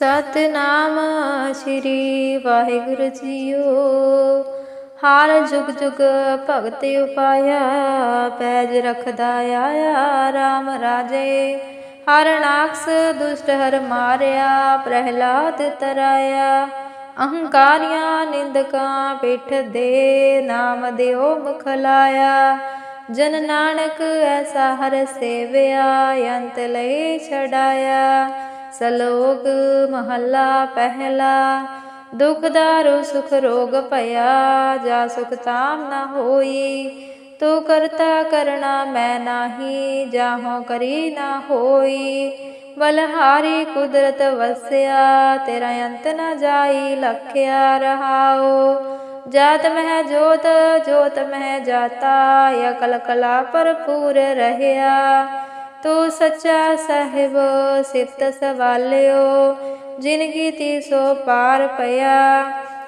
ਸਤਨਾਮ ਸ੍ਰੀ ਵਾਹਿਗੁਰੂ ਜੀਓ। ਹਰ ਜੁਗ ਜੁਗ ਭਗਤ ਉਪਾਇਆ, ਪੈਜ ਰਖਦਾ ਆਇਆ RAM ਰਾਜੇ। ਹਰ ਨਾਕਸ ਦੁਸ਼ਟ ਹਰ ਮਾਰਿਆ, ਪ੍ਰਹਿਲਾਦ ਤਰਾਇਆ। ਅਹੰਕਾਰੀਆਂ ਨਿੰਦਕਾਂ ਪਿੱਠ ਦੇ ਨਾਮ ਦਿਓ ਮੁਖ ਲਾਇਆ। ਜਨ ਨਾਨਕ ਐਸਾ ਹਰ ਸੇਵਿਆ, ਅੰਤ ਲਈ ਛਡਾਇਆ। ਸਲੋਕ ਮਹੱਲਾ ਪਹਿਲਾ, ਦੁਖ ਦਾਰੂ ਸੁਖ ਰੋਗ ਭਇਆ, ਜਾ ਸੁਖ ਤਾਮ ਨਾ ਹੋਈ। ਤੂੰ ਕਰਤਾ ਕਰਣਾ ਮੈਂ ਨਾਹੀ, ਜਾਹੋ ਕਰੀ ਨਾ ਹੋਈ। ਬਲਹਾਰੀ ਕੁਦਰਤ ਵਸਿਆ, ਤੇਰਾ ਅੰਤ ਨਾ ਜਾਈ, ਲਖਿਆ ਰਹਾਓ ਜਾਤ ਮਹਿ ਜੋਤ ਜੋਤ ਮਹਿ ਜਾਤਾ, ਅਕਲ ਕਲਾ ਭਰਪੂਰ ਰਹਿਆ। ਤੂੰ ਸੱਚਾ ਸਾਹਿਬ ਸਿਫਤ ਸਵਾਲਿਓ ਜਿਨਗੀ ਤੀ ਸੋ ਪਾਰ ਪਿਆ।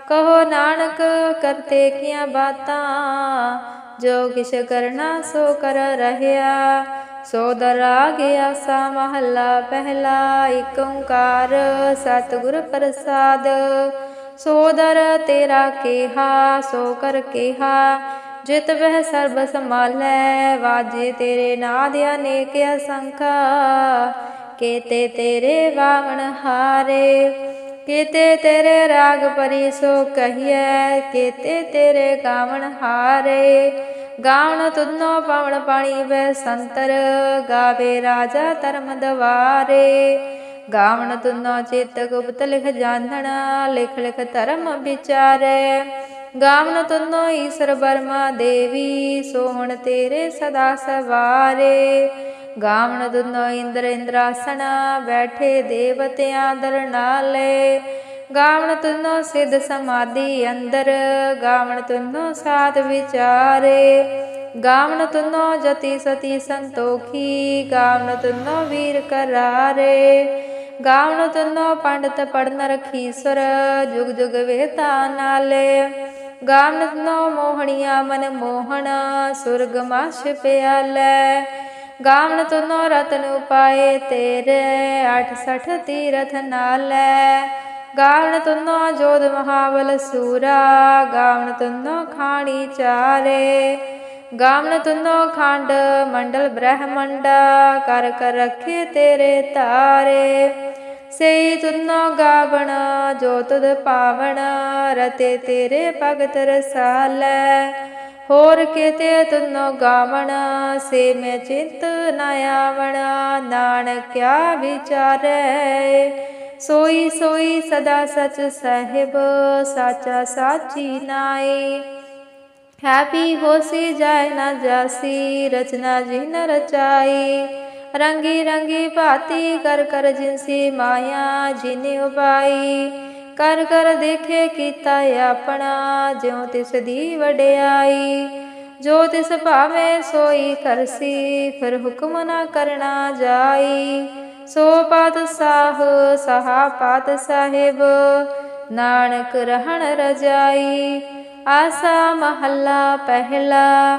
ਕਹੋ ਨਾਨਕ, ਕਰਤੇ ਕੀਆਂ ਬਾਤਾਂ, ਜੋ ਕਿਛ ਕਰਨਾ ਸੋ ਕਰ ਰਹਿਆ। ਸੋ ਦਰਾ ਗਿਆ ਸਾ ਮਹੱਲਾ ਪਹਿਲਾ ਏਕ ਓੰਕਾਰ ਸਤਿਗੁਰ ਪ੍ਰਸਾਦ। ਸੋਦਰ ਤੇਰਾ ਕੇਹਾ, ਸੋ ਕਰ ਕੇਹਾ। ਜਿਤ ਵਹਿ ਸਰਬ ਸੰਭਾਲੈ, ਵਾਜੇ ਤੇਰੇ ਨਾਦ ਅਨੇਕ ਅਸੰਖਾ। ਕੇਤੇ ਤੇਰੇ ਵਾਵਣ ਹਾਰੇ, ਕੇਤੇ ਤੇਰੇ ਰਾਗ ਪਰੀ ਸੋ ਕਹੀਐ, ਕੇਤੇ ਤੇਰੇ ਗਾਵਣ ਹਾਰੇ। ਗਾਵਣ ਤੁਧਨੋ ਪਾਵਣ ਪਾਣੀ ਵੈ ਸੰਤਰ, ਗਾਵੇ ਰਾਜਾ ਧਰਮ ਦਵਾਰੇ। ਗਾਵਣ ਤੁਨੋ ਚਿਤ ਗੁਪਤ ਲਿਖ ਜਾਣਨਾ, ਲਿਖ ਲਿਖ ਧਰਮ ਵਿਚਾਰੇ। ਗਾਵਨ ਤੁਨੋ ਈਸ਼ਰ ਬਰਮਾ ਦੇਵੀ, ਸੋਹਣ ਤੇਰੇ ਸਦਾ ਸਵਾਰੇ। ਗਾਵਨ ਤੁਨੋ ਇੰਦਰ ਇੰਦਰਾਸਣਾ, ਬੈਠੇ ਦੇਵਤਿਆਂ ਦਰ ਨਾਲੇ। ਤੁਨੋ ਸਿਧ ਸਮਾਧੀ ਅੰਦਰ, ਗਾਵਨ ਤੁਨੋ ਸਾਧ ਵਿਚਾਰੇ। ਗਾਵਨ ਤੁਨੋ ਜਤੀ ਸਤੀ ਸੰਤੋਖੀ, ਗਾਵਨ ਤੁਨੋ ਵੀਰ ਕਰਾਰੇ। ਗਾਵਨ ਤੁਨੋ ਪੰਡਤ ਪੜਨ ਰਖੀਸਰ, ਜੁਗ ਜੁਗ ਵੇਤਾ ਨਾਲੇ। ਗਾਵਨ ਤੁਨੋ ਮੋਹਣੀਆਂ ਮਨ ਮੋਹਣ, ਸੁਰਗ ਮਾਸ਼ ਪਿਆਲੇ। ਗਾਵਨ ਤੁਨੋ ਰਤਨ ਉਪਾਏ ਤੇਰੇ 68 ਤੀਰਥ ਨਾਲੇ। ਗਾਵਨ ਤੁਨੋ ਜੋਧ ਮਹਾਬਲ ਸੂਰਾ ਗਾਵਨ ਤੁਨੋ ਖਾਣੀ ਚਾਰੇ। ਗਾਵਨ ਤੁਨੋ ਖੰਡ ਮੰਡਲ ਬ੍ਰਹਮੰਡ ਕਰ ਕਰ ਰਖੇ ਤੇਰੇ ਤਾਰੇ। ਸਈ ਤੁਨੋ ਗਾਵਣ, ਜੋ ਤੁਧ ਪਾਵਣ, ਰਤੇ ਤੇਰੇ ਭਗਤ ਰਸਾਲੈ। ਹੋਰ ਕਿਤੇ ਤੁਨੋ ਗਾਵਣ, ਸੇ ਮੈਂ ਚਿੰਤ ਨ ਆਵਣ ਨਾਨਕਿਆ ਵਿਚਾਰੈ। ਸੋਈ ਸੋਈ ਸਦਾ ਸਚ ਸਹਿਬ, ਸਾਚਾ ਸਾਚੀ ਨਾਈ। ਹੈਪੀ ਹੋਸੀ ਜਾਏ ਨਾ ਜਾਸੀ, ਰਚਨਾ ਜੀ ਜਿਨ ਰਚਾਈ। ਰੰਗੀ ਰੰਗੀ ਭਾਤੀ ਕਰ ਕਰ ਜਿਨਸੀ ਮਾਇਆ ਜਿਨੇ ਉਪਾਈ ਕਰ ਕਰ ਦੇਖੇ ਕੀਤਾ ਆਪਣਾ, ਜਿਉ ਤਿਸ ਦੀ ਵਡਿਆਈ। ਜੋ ਤਿਸ ਭਾਵੇਂ ਸੋਈ ਕਰਸੀ, ਫਿਰ ਹੁਕਮ ਨਾ ਕਰਨਾ ਜਾਈ। ਸੋ ਪਾਤ ਸਾਹ, ਸਹਾ ਪਾਤ ਸਾਹਿਬ, ਨਾਨਕ ਰਹਿਣ ਰਜਾਈ। ਆਸਾ ਮਹੱਲਾ ਪਹਿਲਾ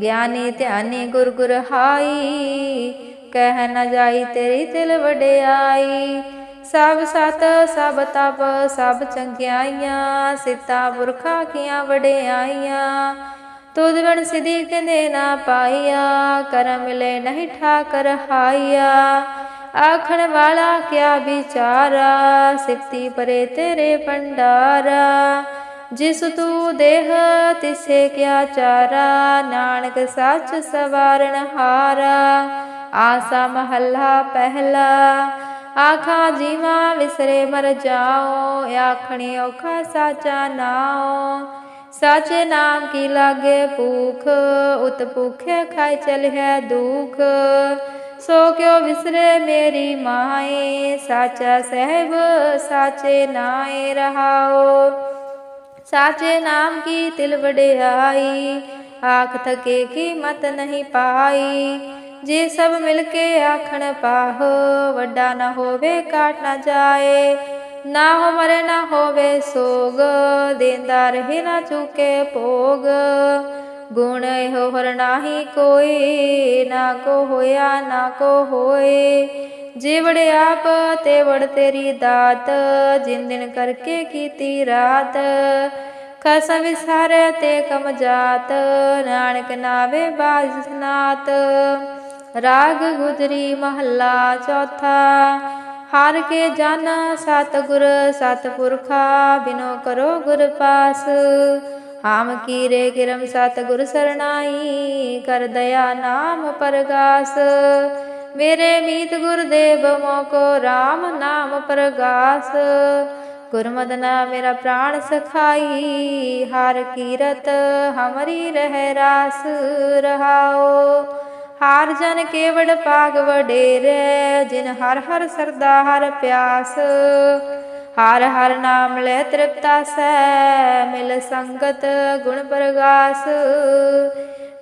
ਗਿਆਨੀ ਧਿਆਨੀ ਗੁਰ ਗੁਰ ਹਾਈ, ਕਹਿ ਨ ਜਾਈ ਤੇਰੀ ਦਿਲ ਵਡਿਆਈ। ਸਭ ਸਤ, ਸਭ ਤਪ, ਸਭ ਚੰਗਿਆਈਆਂ, ਸਿੱਤਾ ਪੁਰਖਾ ਕੀਆਂ ਵਡਿਆਈਆਂ। ਤੁਧ ਬਣ ਸਿਧੀ ਕਹਿੰਦੇ ਨਾ ਪਾਈਆ ਕਰਮ ਮਿਲੇ ਨਹੀਂ ਠਾਕਰ ਹਾਈਆ ਆਖਣ ਵਾਲਾ ਕਿਆ ਵਿਚਾਰਾ ਸਿਫਤੀ ਪਰੇ ਤੇਰੇ ਭੰਡਾਰਾ। ਜਿਸ ਤੂੰ ਦੇਹ ਤਿਸੇ ਕਿਆ ਚਾਰਾ, ਨਾਨਕ ਸੱਚ ਸਵਾਰਨ ਹਾਰਾ। ਆਸਾ ਮਹੱਲਾ ਪਹਿਲਾ, ਆਖਾ ਜੀਵਾ ਵਿਸਰੇ ਮਰ ਜਾਓ, ਆਖਣੀ ਔਖਾ ਸਾਚਾ ਨਾਓ ਸਾਚੇ ਨਾਮ ਕੀ ਲਾਗੇ ਭੂਖ, ਉਤ ਭੁਖੇ ਖਾਇ ਚਲਿਆ ਦੁਖ। ਸੋ ਕਿਉ ਵਿਸਰੇ ਮੇਰੀ ਮਾਏ, ਸਾਚਾ ਸਹਿਬ ਸਾਚੇ ਨਾਏ ਰਹਾਓ ਸਾਚੇ ਨਾਮ ਕੀ ਤਿਲ ਵਡਿਆਈ? ਆਖ ਥਕੇ ਕੀਮਤ ਨਹੀਂ ਪਾਈ। ਜੇ ਸਭ ਮਿਲ ਕੇ ਆਖਣ ਪਾਹੋ, ਵੱਡਾ ਨਾ ਹੋਵੇ ਕਾਟ ਨਾ ਜਾਏ। ਨਾ ਹੋ ਮਰੇ, ਨਾ ਹੋਵੇ ਸੋਗ, ਦੇਂਦਾ ਰਹੇ ਨਾ ਚੁਕੇ ਭੋਗ। ਗੁਣ ਇਹੋ ਹਰ ਨਾਹੀ ਕੋਈ, ਨਾ ਕੋ ਹੋਇਆ, ਨਾ ਕੋ ਹੋਏ। ਜੇ ਆਪ ਤੇ ਵੜ ਤੇਰੀ ਦਾਤ, ਜਿਨ ਦਿਨ ਕਰਕੇ ਕੀਤੀ ਰਾਤ। ਖਸਮ ਵਿਸਾਰੇ ਤੇ ਕਮ ਜਾਤ, ਨਾਨਕ ਨਾਵੇ ਬਾਜ ਰਾਗ ਗੁਜਰੀ ਮਹੱਲਾ ਚੌਥਾ, ਹਰ ਕੇ ਜਨ ਸਤਿਗੁਰ ਸਤਿਪੁਰਖਾ, ਬਿਨੋ ਕਰੋ ਗੁਰ ਪਾਸ। ਆਮ ਕੀਰੇ ਕਿਰਮ ਸਤਿਗੁਰ ਸਰਣਾਈ, ਕਰ ਦਇਆ ਨਾਮ ਪਰਗਾਸ। ਮੇਰੇ ਮੀਤ ਗੁਰਦੇਵ ਮੋਕੋ RAM ਨਾਮ ਪਰਗਾਸ। ਗੁਰਮਦਨਾ ਮੇਰਾ ਪ੍ਰਾਣ ਸਖਾਈ, ਹਰ ਕੀਰਤ ਹਮਰੀ ਰਹਿ ਰਾਸ ਰਹਾਓ। ਹਰ ਜਨ ਕੇਵੜ ਪਾਗ ਵਡੇਰੇ, ਜਿਨ ਹਰ ਹਰ ਸਰਦਾ ਹਰ ਪਿਆਸ। ਹਰ ਹਰ ਨਾਮ ਲੈ ਤ੍ਰਿਪਤਾ ਸੈ ਮਿਲ ਸੰਗਤ ਗੁਣ ਪ੍ਰਗਾਸ।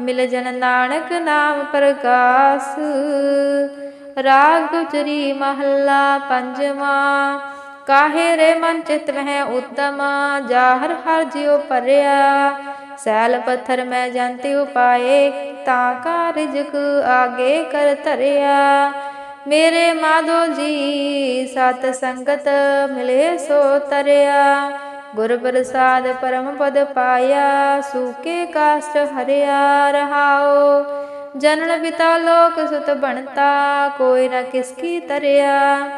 ਮਿਲ ਜਨ ਨਾਨਕ ਨਾਮ ਪ੍ਰਕਾਸ਼। ਰਾਗ ਗੁਜਰੀ ਮਹੱਲਾ ਪੰਜਵਾਂ, ਕਾਹੇ ਰੇ ਮਨ ਚਿਤ ਮਹਿ ਉਤਮ, ਜਾਹਰ ਹਰ ਜਿਉ ਪਰਿਆ ਸੈਲ ਪੱਥਰ ਮੈਂ ਜੰਤਿ ਉਪਾਏ, ਤਾਂ ਕਾ ਰਿਜਕ ਆਗੇ ਕਰ ਧਰਿਆ। ਮੇਰੇ ਮਾਧੋ ਜੀ, ਸਤ ਸੰਗਤ ਮਿਲੇ ਸੋ ਤਰਿਆ। ਗੁਰ ਪ੍ਰਸਾਦ ਪਰਮ ਪਦ ਪਾਇਆ, ਸੂਕੇ ਕਾਸ਼ਟ ਹਰਿਆ ਰਹਾਓ ਜਨਨ ਪਿਤਾ ਲੋਕ ਸੁਤ ਬਣਤਾ, ਕੋਈ ਨਾ ਕਿਸ ਕੀ ਤਰਿਆ।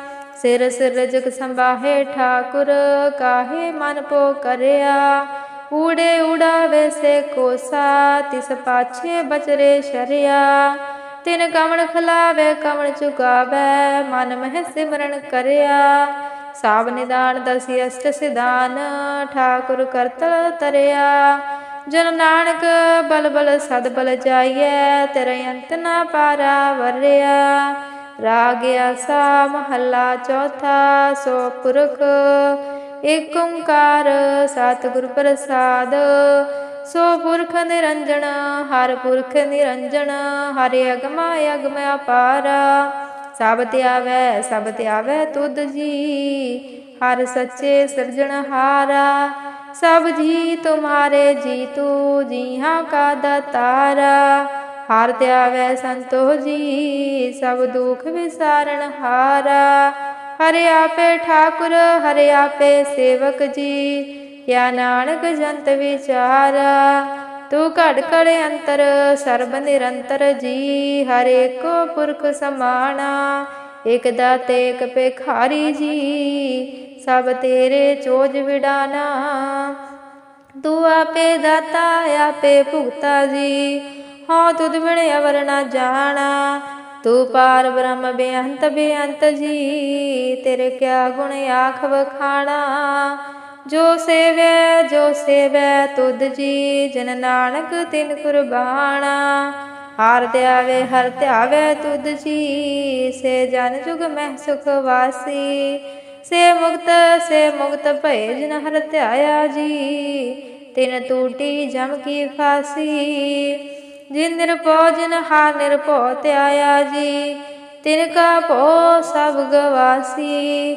ਸਿਰ ਸਿਰ ਜਗ ਸੰਭਾਹੇ ਠਾਕੁਰ, ਕਾਹੇ ਮਨ ਪੋ ਕਰਿਆ। ਊੜੇ ਉਡਾਵੇ ਸੇ ਕੋਸਾ, ਤਿਸ ਪਾਛੇ ਬਚਰੇ ਸ਼ਰਿਆ। ਤਿਨ ਕਵਣ ਖਲਾਵੇ ਕਵਣ ਚੁਕਾਵੇ, ਮਨ ਮਹਿ ਸਿਮਰਨ ਕਰਿਆ। ਸਾਬ ਨਿਦਾਨ ਦਸੀ ਅਸ਼ਟ ਸਿਧਾਨ, ਠਾਕੁਰ ਕਰਤਲ ਤਰਿਆ। ਜਨ ਨਾਨਕ ਬਲ ਬਲ ਸਦ ਬਲ ਜਾਈਐ, ਤੇਰੇ ਅੰਤ ਨਾ ਪਾਰਾ ਵਰਿਆ। ਰਾਗ ਆਸਾ ਮਹੱਲਾ ਚੌਥਾ, ਸੋ ਪੁਰਖ ਏਕ ਓੰਕਾਰ ਸਤਿਗੁਰ ਪ੍ਰਸਾਦ। ਸੋ ਪੁਰਖ ਨਿਰੰਜਨ, ਹਰ ਪੁਰਖ ਨਿਰੰਜਨ, ਹਰਿ ਅਗਮਾ, ਅਗਮ ਅਪਾਰਾ ਸਭ ਧਿਆਵੈ ਸਭ ਧਿਆਵੈ ਤੁਧ ਜੀ। ਹਰ ਸੱਚੇ ਸਿਰਜਣਹਾਰਾ ਸਭ ਜੀ ਤੁਮਾਰੇ ਜੀ ਤੂ ਜੀਹਾਂ ਕਾ ਦਤਾਰਾ। ਹਰ ਧਿਆਵੈ ਸੰਤੋ ਜੀ, ਸਭ ਦੁਖ ਵਿਸਾਰਨ ਹਾਰਾ। ਹਰੇ ਆਪੇ ਠਾਕੁਰ, ਹਰੇ ਆਪੇ ਸੇਵਕ ਜੀ ਯਾ ਨਾਨਕ ਜੰਤ ਵਿਚਾਰਾ। ਤੂੰ ਘੜ ਘੜ ਅੰਤਰ, ਸਰਬ ਨਿਰੰਤਰ ਜੀ, ਹਰ ਏਕੋ ਪੁਰਖ ਸਮਾਣਾ। ਇਕ ਦਾਤੇ, ਇਕ ਪੇਖਾਰੀ ਜੀ, ਸਭ ਤੇਰੇ ਚੋਜ ਵਿਡਾਨਾ। ਤੂੰ ਆਪੇ ਦਾਤਾ, ਆਪੇ ਭੁਗਤਾ ਜੀ ਹਾਂ ਤੁਧ ਬਿਨ ਅਵਰ ਨਾ ਜਾਣਾ। ਤੂੰ ਪਾਰ ਬ੍ਰਹਮ ਬੇਅੰਤ ਬੇਅੰਤ ਜੀ, ਤੇਰੇ ਕਿਆ ਗੁਣ ਆਖ ਵਖਾਣਾ ਜੋ ਸੇਵੈ ਜੋ ਸੇਵੈ ਤੁਧ ਜੀ, ਜਨ ਨਾਨਕ ਤਿਨ ਕੁਰਬਾਨਾ। ਹਰ ਧਿਆਵੇ ਹਰ ਧਿਆਵੇ ਤੁਧ ਜੀ, ਸੇ ਜਨ ਜੁਗ ਮਹਿ ਸੁਖ ਵਾਸੀ। ਸੇ ਮੁਕਤ ਸੇ ਮੁਕਤ ਭਏ ਜਿਨ ਹਰ ਧਿਆਇਆ ਜੀ, ਤਿਨ ਟੂਟੀ ਜਮ ਕੀ ਫਾਸੀ ਜਿਨ ਨਿਰਭਉ ਜਿਨ ਹਾਰ ਨਿਰਭਉ ਧਿਆਇਆ ਜੀ, ਤਿਨ ਕਾ ਭਉ ਸਭ ਗਵਾਸੀ।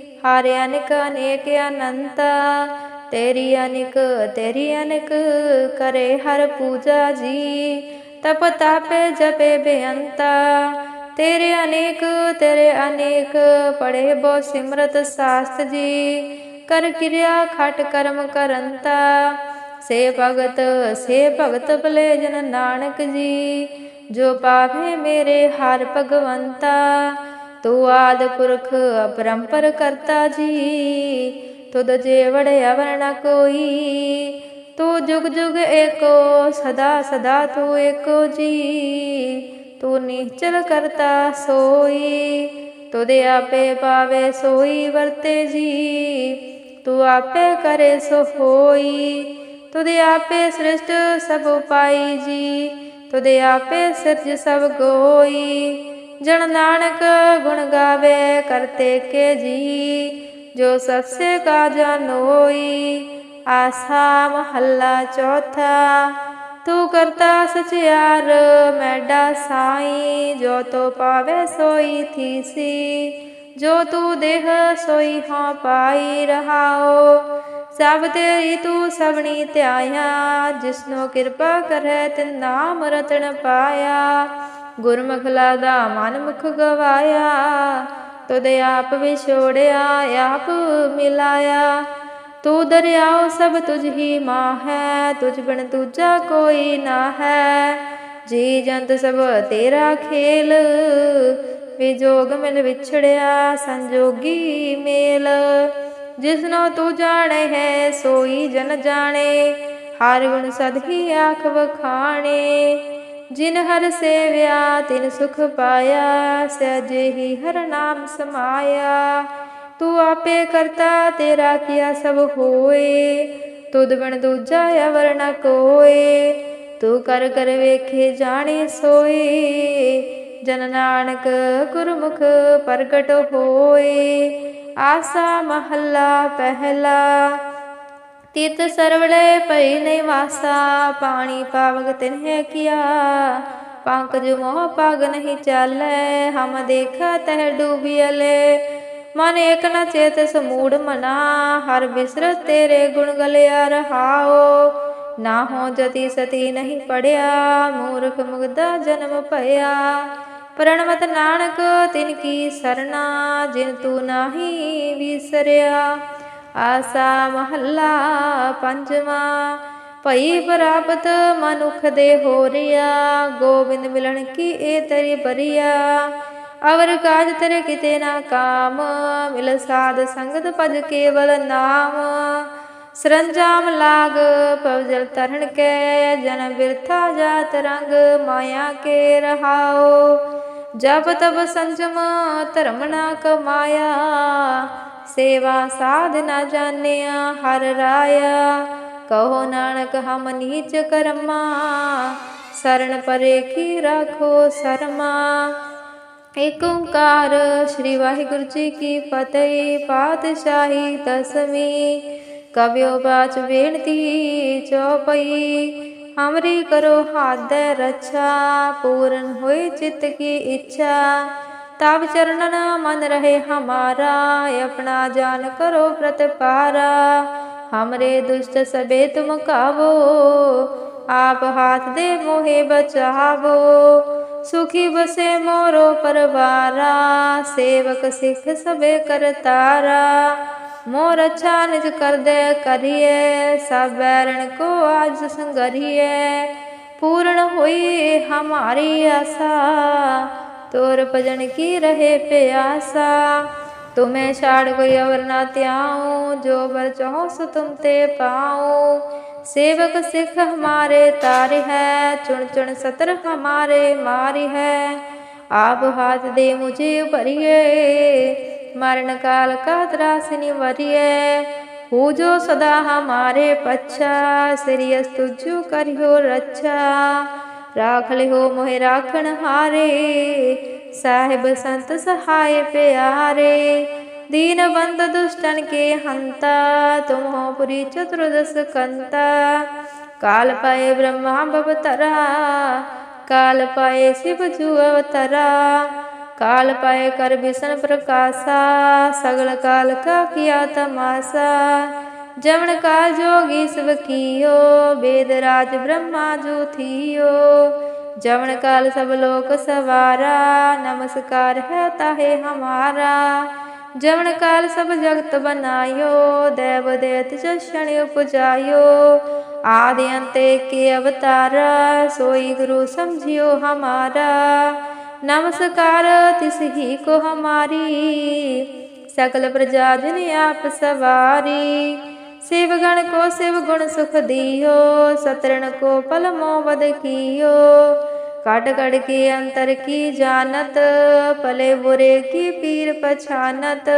ਹਾਰੇ ਅਨਕ, ਅਨੇਕ ਅਨੰਤ। ਤੇਰੀ ਅਨਕ ਤੇਰੀ ਅਨਕ ਕਰੇ ਹਰ ਪੂਜਾ ਜੀ। ਤਪ ਤਾਪੇ ਜਪੇ ਬੇਅੰਤਾ। ਤੇਰੇ ਅਨੇਕ ਤੇਰੇ ਅਨੇਕ ਪੜੇ ਬੋ ਸਿਮਰਤ ਸਾਸਤ ਜੀ। ਕਰ ਕਿਰਿਆ ਖਟ ਕਰਮ ਕਰੰਤਾ। ਸੇ ਭਗਤ ਸੇ ਭਗਤ ਭਲੇ ਜਨ ਨਾਨਕ ਜੀ। ਜੋ ਪਾਵੇ ਮੇਰੇ ਹਰ ਭਗਵੰਤਾ। ਤੂੰ ਆਦ ਪੁਰਖ ਅਪਰੰਪਰ ਕਰਤਾ ਜੀ, ਤੁਧ ਜੇ ਵੜਿਆ ਵਰਣਾ ਕੋਈ। ਤੂੰ ਜੁਗ ਜੁਗ ਏਕੋ, ਸਦਾ ਸਦਾ ਤੂੰ ਏਕੋ ਜੀ। ਤੂੰ ਨਿਚਲ ਕਰਤਾ ਸੋਈ ਤੁਦੇ ਆਪੇ ਪਾਵੇ ਸੋਈ ਵਰਤੇ ਜੀ। ਤੂੰ ਆਪੇ ਕਰੇ ਸੋ ਹੋਈ ਤੁਦੇ ਆਪੇ ਸ੍ਰਿਸ਼ਟ ਸਭ ਉਪਾਈ ਜੀ। ਤੁਦੇ ਆਪੇ ਸਿਰਜ ਸਭ ਗੋਈ ਜਨ ਨਾਨਕ ਗੁਣ ਗਾਵੇ ਕਰਤੇ ਕੇ ਜੀ, ਜੋ ਸਬਸੇ ਕਾ ਜਾਨੋਈ ਆਸਾ ਮਹੱਲਾ ਚੌਥਾ, ਤੂੰ ਕਰਤਾ ਸਚਿਆਰ ਮੈਡਾ ਸਾਈ, ਜੋ ਤੋ ਪਾਵੇ ਸੋਈ ਥੀਸੀ, ਜੋ ਤੂੰ ਦੇਹ ਸੋਈ ਹਾਂ ਪਾਈ ਰਹਾਓ, ਸਭ ਤੇਰੀ ਤੂੰ ਸਭਣੀ ਧਿਆਇਆ, ਜਿਸਨੋ ਕਿਰਪਾ ਕਰੈ ਤਿਨ ਨਾਮ ਰਤਨ ਪਾਇਆ ਗੁਰਮੁਖ ਦਾ ਮਨ ਮੁਖ ਗਵਾਇਆ ਤੁਦੇ ਆਪ ਵਿਛੋੜਿਆ ਆਪ ਮਿਲਾਇਆ। ਤੂੰ ਦਰਿਆਓ ਸਭ ਤੁਝ ਹੀ ਮਾਂ ਹੈ ਤੁਝ ਬਿਨ ਦੂਜਾ ਕੋਈ ਨਾ ਹੈ ਜੀ ਜੰਤ ਸਭ ਤੇਰਾ ਖੇਲ ਵਿਜੋਗ ਮਿਲ ਵਿਛੜਿਆ, ਸੰਜੋਗੀ ਮੇਲ। ਜਿਸਨੋ ਤੂੰ ਜਾਣੇ ਹੈ, ਸੋਈ ਜਨ ਜਾਣੇ, ਹਰ ਗੁਣ ਸਦ ਹੀ ਆਖ ਵਖਾਣੇ। ਜਿਨ ਹਰ ਸੇਵਿਆ, ਤਿਨ ਸੁਖ ਪਾਇਆ, ਸਹਿਜੇ ਹਰ ਨਾਮ ਸਮਾਇਆ। ਤੂੰ ਆਪੇ ਕਰਤਾ, ਤੇਰਾ ਕੀਆ ਸਭ ਹੋਏ। ਤੁਧ ਬਣ ਦੂਜਾ ਅਵਰ ਨ ਕੋਏ। ਤੂੰ ਕਰ ਕਰ ਵੇਖੇ ਜਾਣੇ ਸੋਏ। ਜਨ ਨਾਨਕ ਗੁਰਮੁਖ ਪ੍ਰਗਟ ਹੋਏ। ਆਸਾ ਮਹੱਲਾ ਪਹਿਲਾ ਤਿਤ ਸਰਵਲੇ ਪਈ ਨਿਵਾਸਾ ਪਾਣੀ ਪਾਵਕ ਤਿਨਹਿ ਕੀਆ। ਪੰਕਜ ਮੋਹ ਪਗ ਨਹੀਂ ਚਾਲੈ, ਹਮ ਦੇਖਾ ਤਹ ਡੂਬਿਅਲੇ ਮਨ ਏਕ ਨ ਚੇਤ ਸਮੂੜ ਮਨਾ, ਹਰ ਬਿਸਰ ਤੇਰੇ ਗੁਣ ਗਲਿਆ ਰਹਾਓ ਨਾ ਹੋ ਜਤੀ ਸਤੀ ਨਹੀਂ ਪੜਿਆ, ਮੂਰਖ ਮੁਗਦਾ ਜਨਮ ਭਇਆ। ਪ੍ਰਣਮਤ ਨਾਨਕ ਤਿਨ ਕੀ ਸਰਨਾ ਜਿਨ ਤੂੰ ਨਾਹੀ ਵਿਸਰਿਆ। ਆਸਾ ਮਹੱਲਾ ਪੰਜਵਾਂ, ਭਈ ਪ੍ਰਾਪਤ ਮਨੁਖ ਦੇ ਹੋਰਿਆ, ਗੋਬਿੰਦ ਮਿਲਣ ਕੀ ਇਹ ਤੇਰੀ ਬਰੀਆ? ਅਵਰ ਕਾਜ ਤੇਰੇ ਕਿਤੇ ਨਾ ਕਾਮ, ਮਿਲ ਸਾਧ ਸੰਗਤ ਭਜ ਕੇਵਲ ਨਾਮ। ਸਰੰਜਾਮ ਲਾਗ ਪਵਜਲ ਤਰਣ ਕੇ, ਜਨ ਬਿਰਥਾ ਜਾਤ ਰੰਗ ਮਾਇਆ ਕੇ ਰਹਾਓ ਜਪ ਤਬ ਸੰਜਮ ਧਰਮ ਨਾ ਕਮਾਇਆ ਸੇਵਾ ਸਾਧ ਨਾ ਜਾਣਿਆ, ਹਰ ਰਾਇਆ। ਕਹੋ ਨਾਨਕ, ਹਮ ਨੀਚ ਕਰਮਾ। ਸਰਣ ਪਰੇ ਕੀ ਰਾਖੋ ਸਰਮਾ। ਏਕ ਓੰਕਾਰ ਸ੍ਰੀ ਵਾਹਿਗੁਰੂ ਜੀ ਕੀ ਫਤਿਹ, ਪਾਤਸ਼ਾਹੀ ਦਸਵੀਂ। ਕਵਿਓ ਬਾਚ ਬੇਨਤੀ ਚਉਪਈ ਹਮਰੀ ਕਰੋ ਹਾਥ ਰੱਛਾ, ਪੂਰਨ ਹੋਏ ਚਿਤ ਕੀ ਇੱਛਾ ਤਬ ਚਰਨਨ ਮਨ ਰਹੇ ਹਮਾਰਾ ਆਪਣਾ ਜਾਨ ਕਰੋ ਪ੍ਰਤਪਾਰਾ ਹਮਰੇ ਦੁਸ਼ਟ ਸਬੇ ਤੁਮ ਕਾਵੋ, ਆਪ ਹਾਥ ਦੇ ਮੋਹਿ ਬਚਾਵੋ। ਸੁਖੀ ਬਸੇ ਮੋਰੋ ਪਰਵਾਰਾ, ਸੇਵਕ ਸਿੱਖ ਸਬੇ ਕਰਤਾਰਾ ਮੋਰ ਅੱਛਾ ਨਿਜ ਕਰਦੇ ਕਰੀਏ ਸਭ ਬੈਰਣ ਕੋ ਆਜ ਸੰਗਰੀਏ ਪੂਰਨ ਹੋਈ ਹਮਾਰੀ ਆਸਾ। तोर भजन की रहे पे आशा तुम्हें छाड़ कोई अवर ना त्याऊँ, जो बर चाहो सो तुम ते पाऊँ। सेवक सिख हमारे तारे है, चुन चुन सतर हमारे मारी है। आप हाथ दे मुझे भरिए, मरण काल का त्रास निवरिए। हो जो सदा हमारे पच्छा, श्री तुझु करियो रक्षा राख लिहो मोहे राखण हारे साहिब संत सहाय प्यारे दीन बंद दुष्टन के हंता तुम हो पुरी चतुर्दश कंता काल पाए ब्रह्मा भवतरा काल पाए शिव जु अवतरा काल पाए कर विष्ण प्रकाशा सगल काल का किया तमाशा जमन काल जोगी सब कियो वेद राज ब्रह्मा जो थियो जमन काल सब लोक सवारा नमस्कार है ताहे हमारा जमन काल सब जगत बनायो देव देत जशन उपजायो आदि अंत के अवतारा सोई गुरु समझियो हमारा नमस्कार तिस ही को हमारी सकल प्रजा जन आप सवारी शिवगण को शिव गुण सुख दियो सतरण को पल मोवद कियो काट कट के अंतर की जानत पले बुरे की पीर पछानत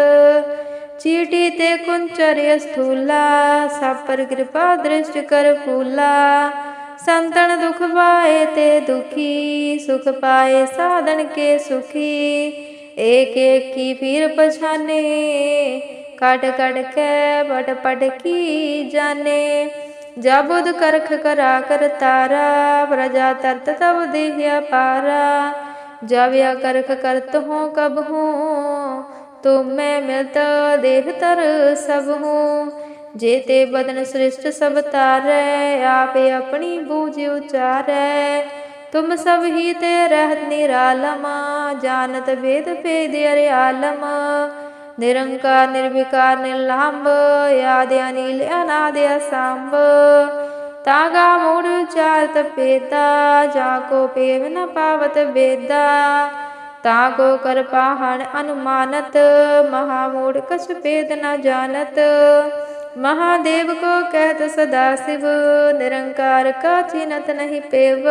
चीटी ते कुंचर स्थूला सब पर कृपा दृष्ट कर फूला संतन दुख पाए ते दुखी सुख पाए साधन के सुखी एक एक की पीर पछाने ਕਟ ਕਟ ਕੇ ਬੜ ਪਟ ਕੀ ਜਾਣੇ। ਜਾਬੁਦ ਕਰਖ ਕਰਾ ਕਰ ਤਾਰਾ, ਪ੍ਰਜਾ ਤਰਤ ਤਬ ਦੇਹਿਆ ਪਾਰਾ। ਜਾਵਿਆ ਕਰਖ ਕਰਤ ਹੂੰ ਕਬ ਹੂੰ ਤੋ ਮਿਲਤ ਦੇਖ ਤਰ ਸਭ ਹੂੰ। ਜੇ ਤੇ ਬਦਨ ਸ੍ਰਿਸ਼ਟ ਸਭ ਤਾਰੈ, ਆਪੇ ਆਪਣੀ ਬੂਝ ਉਚਾਰੈ। ਤੁਮ ਸਭ ਹੀ ਤੇ ਰਹਿਤ ਨਿਰਾਲਮ, ਜਾਣਤ ਵੇਦ ਭੇਦ ਅਰੇ ਆਲਮ ਨਿਰੰਕਾਰ, ਨਿਰਵਿਕਾਰ, ਨਿਰਲੰਭ, ਆਦਿ ਅਨਿਲ, ਅਨਾਦ ਅਸੰਭ। ਤਾਗਾ ਮੂੜ ਚਾਰਤ ਪੇਤਾ ਜਾ ਕੋ ਪੇਵ ਨ ਪਾਵਤ ਬੇਦਾ ਤਾ ਕੋ ਕਰ ਪਾਹਣ ਅਨੁਮਾਨਤ, ਮਹਾ ਮੂੜ ਕਛ ਭੇਦ ਨ ਜਾਣਤ। ਮਹਾਦੇਵ ਕੋ ਕਹਿਤ ਸਦਾ ਸਿਵ, ਨਿਰੰਕਾਰ ਕਾ ਚਿਨਤ ਨਹੀਂ ਪੇਵ।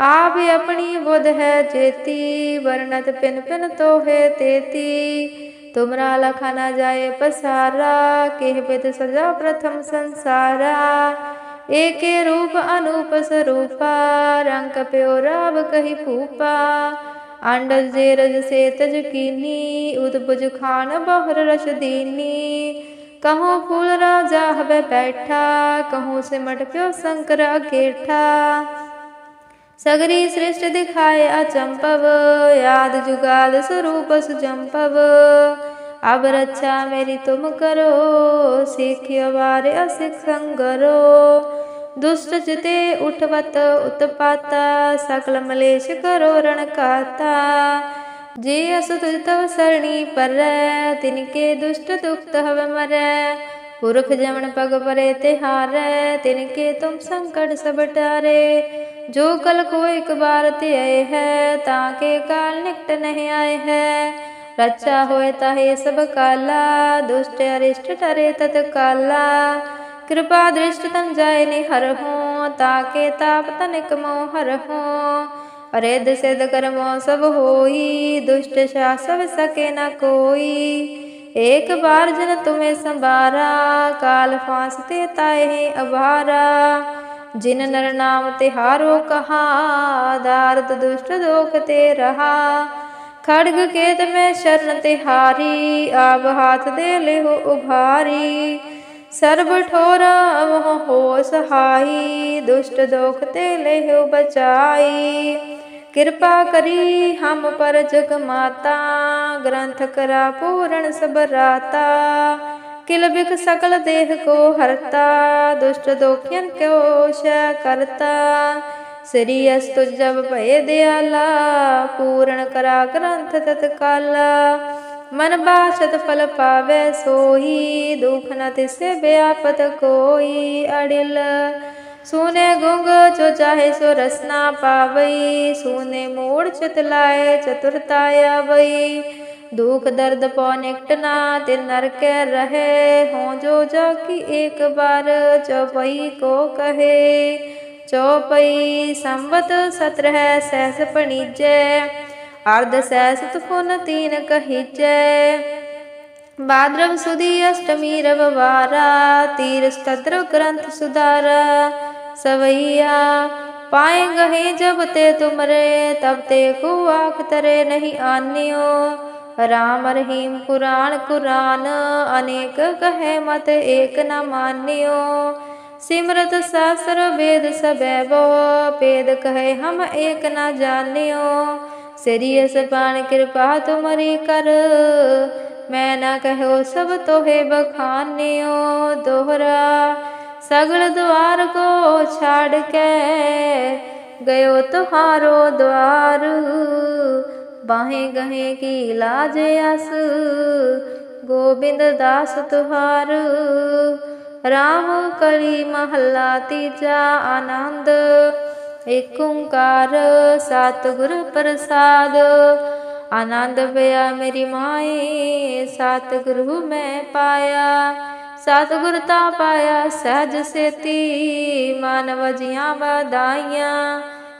ਆਪ ਆਪਣੀ ਬੁੱਧ ਹੈ ਜੇਤੀ, ਵਰਣਤ ਪਿਨ ਪਿਨ ਤੋਹੇ ਤੇਤੀ। तुमरा लखा न जाए पसारा, केह विद सजा प्रथम संसारा। एक रूप अनूप स्वरूपा रंग प्यो राव कही फूपा अंडज जे रज से तज कीनी, उदबुज खान बहुर रस दीनी। कहूँ फूल राजा हवे बैठा, कहूँ सिमट प्यो शंकर अकेठा सगरी सृष्ट दिखाए अचंपव याद जुगाद स्वरूप सुजंपव अब रक्षा मेरी तुम करो सीखियो बारे असिख संगरो दुष्ट चिते उठवत उत्पाता सकल मलेश करो रण काता जे असुत तव सरणी पर तिनके दुष्ट दुख हव मर पुरख जमन पग परे तिहार तिनके तुम संकट सब टारे ਜੋ ਕਲ ਕੋ ਇਕ ਵਾਰ ਤੇ ਆਏ ਹੈ, ਤਾਂ ਕੇ ਕਾਲ ਨਿਕਟ ਨਹੀਂ ਆਏ ਹੈ। ਰੱਛਾ ਹੋਏ ਤਾਹੇ ਸਭ ਕਾਲਾ, ਦੁਸ਼ਟ ਅਰਿਸ਼ਟ ਟਰੇ ਤਤ ਕਾਲਾ। ਕਿਰਪਾ ਦ੍ਰਿਸ਼ਟ ਤਨ ਜਾਏ ਨੇ ਹਰ ਹੋ, ਤਾਂ ਕੇ ਤਾਪ ਤਨਿਕ ਮੋ ਹਰ ਹੋ। ਅਰੇਧ ਸਿਧ ਕਰਮੋ ਸਭ ਹੋਈ, ਦੁਸ਼ਟ ਸ਼ਾਸਵ ਸਕੇ ਨ ਕੋਈ। ਏਕ ਬਾਰ ਜਨ ਤੁਮੇ ਸੰਭਾਰਾ, ਕਾਲ ਫਾਂਸ ਤੇ ਤਾਏ ਅਵਾਰਾ। ਜਿਨ ਨਰ ਨਾਮ ਤੇ ਹਾਰੋ ਕਹਾ, ਦਾਰਦ ਦੁਸ਼ਟ ਦੋਖ ਤੇ ਰਹਾ। ਖੜਗ ਕੇਤ ਮੈਂ ਸ਼ਰਨ ਤੇ ਹਾਰੀ ਆਬ ਹਾਥ ਦੇ ਲਿਹੁ ਉਭਾਰੀ। ਸਰਬ ਠੋਰ ਵਹ ਹੋ ਸਹਾਈ ਦੁਸ਼ਟ ਦੋਖ ਤੇ ਲਿਹੁ ਬਚਾਈ। ਕਿਰਪਾ ਕਰੀ ਹਮ ਪਰ ਜਗ ਮਾਤਾ, ਗ੍ਰੰਥ ਕਰਾ ਪੂਰਨ ਸਬਰਾਤਾ किल बिक सकल देह को हरता दुष्ट दोखियन को शय करता श्री अस्तु जब भय दयाला पूर्ण करा ग्रंथ तत्काला मन बासत फल पावे सोही दुख न तिसे व्यापत कोई अड़िल सुने गुंग जो चाहे सो रसना पावई सुने मोड़ चितलाए चतुरताया वई दुख दर्द पौ निकटना तिन नर के रहे हो जो जाकी एक बार। चौपई को कहे, चौपई संवत सत्रह सहस पणिजय अर्ध सहस तुफुन तीन कहिजय भाद्रव सुदी अष्टमी रविवारा, तीर स्तत्र ग्रंथ सुधारा। सवैया, पाए गहे जब ते तुमरे, तब ते को आख तरे नहीं आन्यो। ਰਾਮ ਰਹੀਮ ਕੁਰਾਨ ਕੁਰਾਨ, ਅਨੇਕ ਕਹੇ ਮਤ ਏਕ ਨ ਮਾਨਿਓ। ਸਿਮਰਤ ਸਾਸਰ ਵੇਦ ਸਬੈ ਬੋ ਪੇਦ ਕਹੇ ਹਮ ਏਕ ਨ ਜਾਣਿਓ। ਸ੍ਰੀ ਅਸਪਾਨ ਕਿਰਪਾ ਤੁਮਰੀ ਕਰ, ਮੈਂ ਨਾ ਕਹਿਓ ਸਭ ਤੋਹੇ ਬਖਾਨਿਓ। ਦੋਹਰਾ, ਸਗਲ ਦੁਆਰ ਕੋ ਛਾੜ ਕੇ, ਗਇਓ ਤੁਹਾਰੋ ਦੁਆਰ। ਬਾਹੇ ਗਹੇ ਕੀ ਲਾਜ ਅਸ? ਗੋਬਿੰਦ ਦਾਸ ਤੁਹਾਰ। ਰਾਮ ਕਲੀ ਮਹੱਲਾ ਤੀਜਾ ਆਨੰਦ। ਏਕ ਓੰਕਾਰ ਸਤਿਗੁਰ ਪ੍ਰਸਾਦ। ਆਨੰਦ ਪਿਆ ਮੇਰੀ ਮਾਏ, ਸਤਿਗੁਰੂ ਮੈਂ ਪਾਇਆ। ਸਤਿਗੁਰ ਤਾਂ ਪਾਇਆ ਸਹਿਜ ਸੇਤੀ ਮਾਨਵ ਜੀਆਂ ਵਧਾਈਆਂ।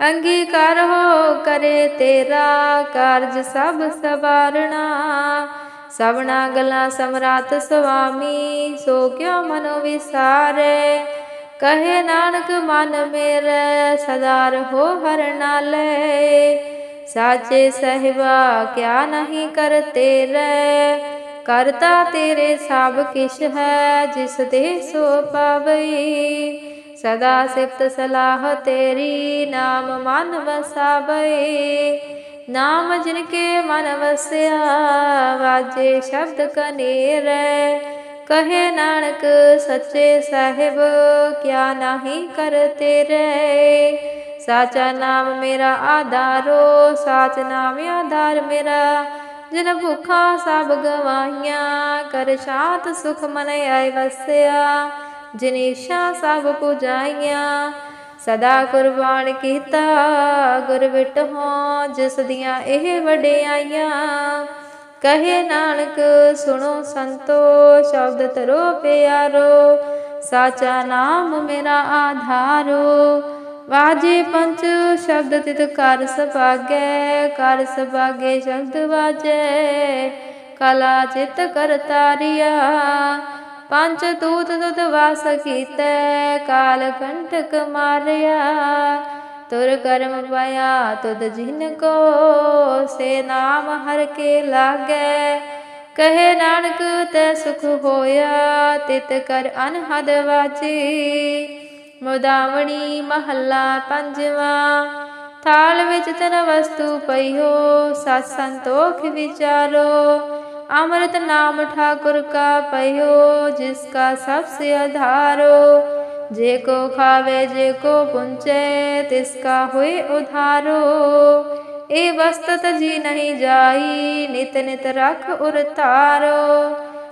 ਅੰਗੀਕਾਰ ਹੋ ਕਰੇ ਤੇਰਾ ਕਾਰਜ ਸਭ ਸਵਾਰਣਾ। ਸਭਨਾ ਗਲਾ ਸਮਰਾਤ ਸੁਆਮੀ, ਸੋ ਕਿਉ ਮਨੋ ਵਿਸਾਰੇ? ਕਹੇ ਨਾਨਕ, ਮਨ ਮੇਰੇ ਸਦਾ ਰਹੋ ਹਰ ਨਾਲੇ। ਸਾਚੇ ਸਹਿਬਾ, ਕਿਆ ਨਹੀਂ ਕਰਤੇ ਰਹਿ ਕਰਤਾ ਤੇਰੇ ਸਭ ਕਿਛ ਹੈ, ਜਿਸ ਦੇ ਸੋ ਪਾਵਈ। ਸਦਾ ਸਿਫਤ ਸਲਾਹ ਤੇਰੀ, ਨਾਮ ਮਨ ਵਸਾਵਈ ਨਾਮ ਜਿਨ ਕੇ ਮਨ ਵਸਿਆ, ਵਾਜੇ ਸ਼ਬਦ ਕਨੇਰੇ। ਕਹੇ ਨਾਨਕ ਸੱਚੇ ਸਾਹਿਬ, ਕਿਆ ਨਹੀਂ ਕਰਤੇ ਰੇ ਸਾਚਾ ਨਾਮ ਮੇਰਾ ਆਧਾਰੋ, ਸਾਚ ਨਾਮ ਆਧਾਰ ਮੇਰਾ। ਜਿਨ ਭੁਖਾ ਸਭ ਗਵਾਈਆਂ ਕਰ ਸ਼ਾਂਤ ਸੁਖ ਮਨ ਆਏ ਵਸਿਆ। ਜਿਨੀਸ਼ਾ ਸਭ ਪੁਜਾਈਆਂ। ਸਦਾ ਕੁਰਬਾਨ ਕੀਤਾ ਗੁਰ ਵਿਟਹੁ ਜਿਸ ਦੀਆਂ ਇਹ ਵਡਿਆਈਆਂ। ਕਹੇ ਨਾਨਕ, ਸੁਣੋ ਸੰਤੋ, ਸ਼ਬਦ ਤਰੋ ਪਿਆਰੋ, ਸਾਚਾ ਨਾਮ ਮੇਰਾ ਆਧਾਰੋ। ਵਾਜੇ ਪੰਚ, ਸ਼ਬਦ ਤਿਤ ਕਰ ਸਭਾਗੈ, ਕਰ ਸਭਾਗੇ ਸ਼ਬਦ ਵਾਜੈ। ਕਲਾ ਚਿਤ ਕਰਤਾਰਿਆ ਪੰਜ ਦੂਤ ਦੁਦ ਵਾਸ ਕੀਤੈ, ਕਾਲ ਕੰਟਕ ਮਾਰਿਆ। ਤੁਰ ਕਰਮ ਪਾਇਆ ਤੁਧ ਜਿਨ ਕੋ, ਸੇ ਨਾਮ ਹਰ ਕੇ ਲਾਗੈ। ਕਹੇ ਨਾਨਕ, ਤੈ ਸੁਖ ਹੋਇਆ, ਤਿਤ ਕਰ ਅਨਹਦ ਵਾਚੀ। ਮੁਦਾਵਣੀ ਮਹੱਲਾ ਪੰਜਵਾਂ, ਥਾਲ ਵਿੱਚ ਤਨ ਵਸਤੂ ਪਈ ਹੋ ਸਤ ਸੰਤੋਖ ਵਿਚਾਰੋ। अमृत नाम ठाकुर का पयो जिसका सबसे आधारो जे को खावे जे को पुंचे तिसका हुए उधारो ए वस्तत जी नहीं जाई नित नित रख उरतारो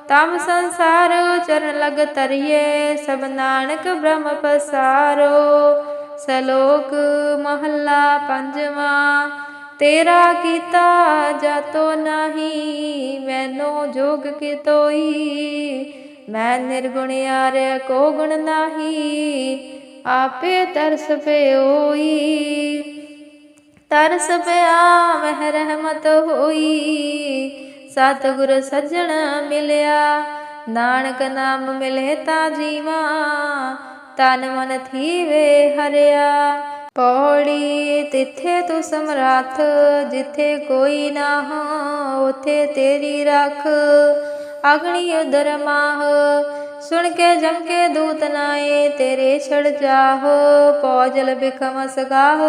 तम संसार चरण लग तरिए सब नानक ब्रह्म पसारो सलोक महला पंजवा ਤੇਰਾ ਕੀਤਾ ਜਾਤੋ ਨਹੀਂ, ਮੈਨੂੰ ਜੋਗ ਕੇ ਤੋਈ ਮੈਂ ਨਿਰਗੁਣ ਆਰਿਆ ਕੋ ਗੁਣ ਨਹੀਂ, ਆਪੇ ਤਰਸ ਪਿਓਈ। ਤਰਸ ਪਿਆ ਮਹਿ ਰਹਿਮਤ ਹੋਈ, ਸਤਿਗੁਰ ਸੱਜਣ ਮਿਲਿਆ, ਨਾਨਕ ਨਾਮ ਮਿਲੇ ਤਾਂ ਜੀਵਾ, ਤਨ ਮਨ ਥੀਵੇ ਹਰਿਆ। ਪੌੜੀ ਤਿੱਥੇ ਤੂੰ ਸਮਰੱਥ, ਜਿੱਥੇ ਕੋਈ ਨਾ ਹੋ, ਉਥੇ ਤੇਰੀ ਰੱਖ। ਅਗਣੀ ਉਦਰ ਮਾਹ, ਸੁਣ ਕੇ ਜਮ ਕੇ ਦੂਤ ਨਾਏ, ਤੇਰੇ ਛੜ ਜਾਹੋ, ਪੌਜਲ ਬਿਖਮ ਸਗਾਹ।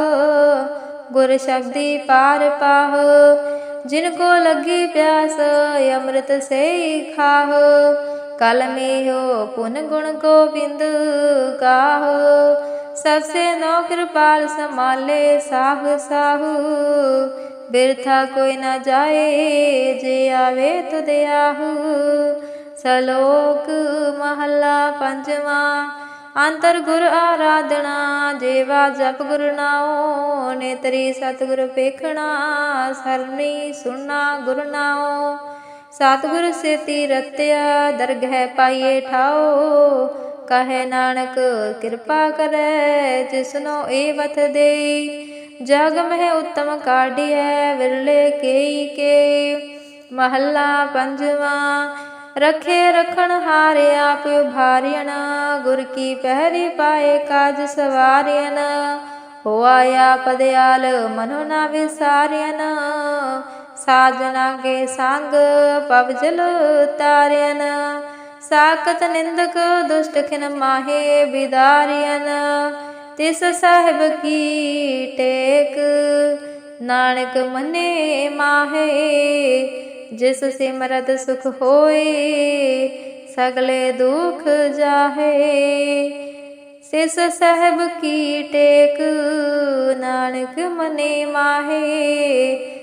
ਗੁਰ ਸ਼ਬਦੀ ਪਾਰ ਪਾਹ, ਜਿਨ ਕੋ ਲੱਗੀ ਪਿਆਸ, ਅੰਮ੍ਰਿਤ ਸੇ ਖਾਹ। ਕਲਮਿਓ ਪੁਨ ਗੁਣ ਗੋਬਿੰਦ ਗਾਹੋ ਸਭਸੇ ਨੋ ਕਿਰਪਾਲ ਸਮਾਲੇ ਸਾਹ ਸਾਹੂ। ਬਿਰਥਾ ਕੋਈ ਨਾ ਜਾਏ, ਜੇ ਆਵੇ ਤੁਧ ਆਹੂ। ਸਲੋਕ ਮਹੱਲਾ ਪੰਜਵਾਂ, ਅੰਤਰ ਗੁਰ ਆਰਾਧਨਾ, ਜੇਵਾ ਜਪ ਗੁਰ ਨਾਉ, ਨੇਤਰੀ ਸਤਗੁਰ ਪੇਖਣਾ ਸਰਨੀ ਸੁਣਾ ਗੁਰ ਨਾਉ। ਸਤਿਗੁਰ ਸੇਤੀ ਰਤਿਆ ਦਰਗਹਿ ਪਾਈਏ ਠਾਓ। ਕਹੇ ਨਾਨਕ, ਕਿਰਪਾ ਕਰੈ, ਜਿਸਨੋ ਏ ਵਤ ਦੇ ਜਗ ਮਹਿ ਉਤਮ ਕਾਢਿਐ, ਵਿਰਲੇ ਕੇਈ ਕੇ ਮਹੱਲਾ ਪੰਜਵਾਂ, ਰਖੇ ਰਖਣ ਹਾਰ ਆਪ ਉਭਾਰਿਆਨ ਗੁਰ ਕੀ ਪਹਿਰੀ ਪਾਏ ਕਾਜ ਸਵਾਰਿਆਨ ਹੋਆ ਆਪ ਦਿਆਲ, ਮਨੋ ਨਾ ਵਿਸਾਰਿਆਨ ਸਾਜਨਾ ਕੇ ਸੰਗ ਪਵਜਲ ਤਾਰਿਆਨ ਸਾਕਤ ਨਿੰਦਕ ਦੁਸ਼ਟ ਖਿਨ ਮਾਹੇ ਬਿਦਾਰਿਆਨ ਤਿਸ ਸਾਹਿਬ ਕੀ ਟੇਕ, ਨਾਨਕ ਮਨੇ ਮਾਹੇ। ਜਿਸ ਸਿਮਰਤ ਸੁਖ ਹੋਏ, ਸਗਲੇ ਦੁਖ ਜਾਹੇ। ਸਿਸ ਸਹਿਬ ਕੀ ਟੇਕ, ਨਾਨਕ ਮਨੇ ਮਾਹੇ।